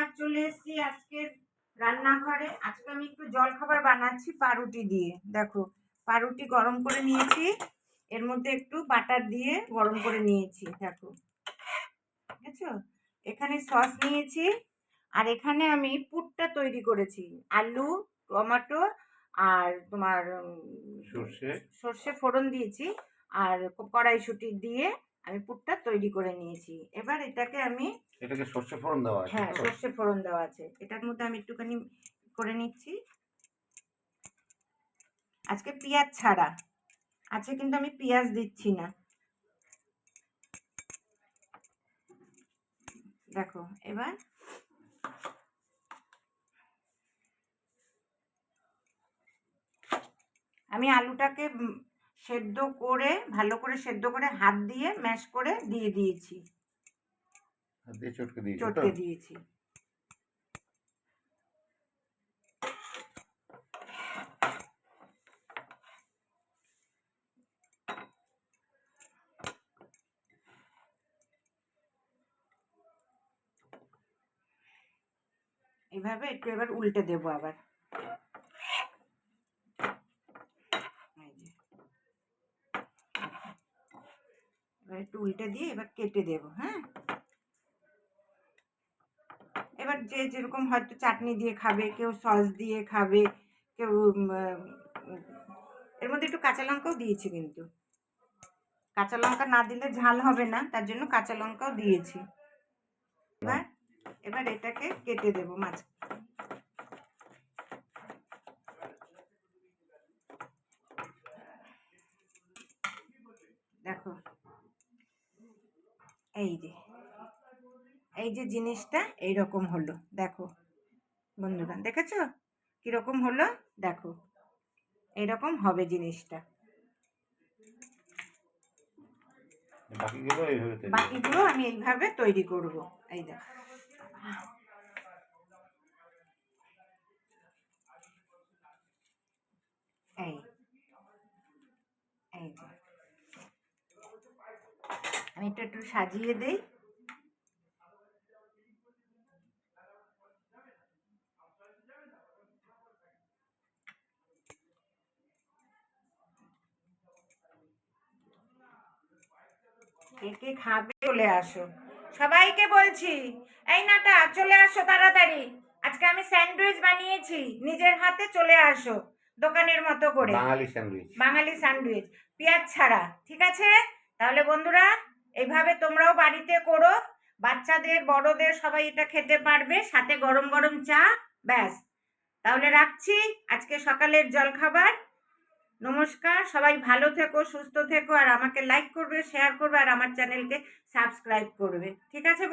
আবার চলে এসেছি আজকের রান্নাঘরে। আজকে আমি একটু জল খাবার বানাচ্ছি পাউরুটি দিয়ে। দেখো পাউরুটি গরম করে নিয়েছি। এর মধ্যে একটু বাটার দিয়ে গরম করে নিয়েছি দেখো। বুঝেছ? এখানে সস নিয়েছি আর এখানে আমি পুরটা তৈরি করেছি। আলু টমেটো আর তোমার সর্ষে। সর্ষে ফোড়ন দিয়েছি আর কড়াইশুঁটি দিয়ে আমি পুরটা তৈরি করে নিয়েছি। এবার এটাকে আমি এটাকে সর্ষে ফোড়ন দেওয়া আছে হ্যাঁ সর্ষে ফোড়ন দেওয়া আছে। এটার মধ্যে আমি একটুখানি করে নিচ্ছি। আজকে পেঁয়াজ ছাড়া। আছে কিন্তু আমি পেঁয়াজ দিচ্ছি না। দেখো এবার আমি আলুটাকে সেদ্ধ করে ভালো করে সেদ্ধ করে হাত দিয়ে ম্যাশ করে দিয়ে দিয়েছি। চটকে দিয়েছি তো? চটকে দিয়েছি। এইভাবে একটু এবার উল্টে দেবো আবার এই যে। এবার একটু দিয়ে এবার কেটে দেবো হ্যাঁ? এবার যে যেরকম হয়তো চাটনি দিয়ে খাবে, কেউ সস দিয়ে খাবে, কেউ এর মধ্যে একটু কাঁচা লঙ্কাও দিয়েছি কিন্তু। কাঁচা লঙ্কা না দিলে ঝাল হবে না, তার জন্য কাঁচা লঙ্কাও দিয়েছি। এবার এবার এটাকে কেটে দেবো মাছ দেখো। এই যে এই যে জিনিসটা এইরকম হলো দেখো। বন্ধুরা দেখেছ? কীরকম হলো? দেখো। এইরকম হবে জিনিসটা। বাকিগুলো আমি এইভাবে তৈরি করব। এই দেখো। এই এই যে। আমি একটু একটু সাজিয়ে দেই। কে কে খাবে? চলে আসো। সবাইকে বলছি এই নাটা চলে আসো তাড়াতাড়ি। আজকে আমি স্যান্ডউইচ বানিয়েছি নিজের হাতে চলে আসো দোকানের মতো করে। বাঙালি স্যান্ডউইচ। বাঙালি স্যান্ডউইচ পেঁয়াজ ছাড়া ঠিক আছে? তাহলে বন্ধুরা এইভাবে তোমরাও বাড়িতে করো। বাচ্চাদের, বড়দের সবাই এটা খেতে পারবে, সাথে গরম গরম চা, ব্যাস। তাহলে রাখছি। আজকে সকালের জলখাবার। নমস্কার, সবাই ভালো থেকো, সুস্থ থেকো, আর আমাকে লাইক করবে শেয়ার করবে, আর আমার চ্যানেলকে সাবস্ক্রাইব করবে। ঠিক আছে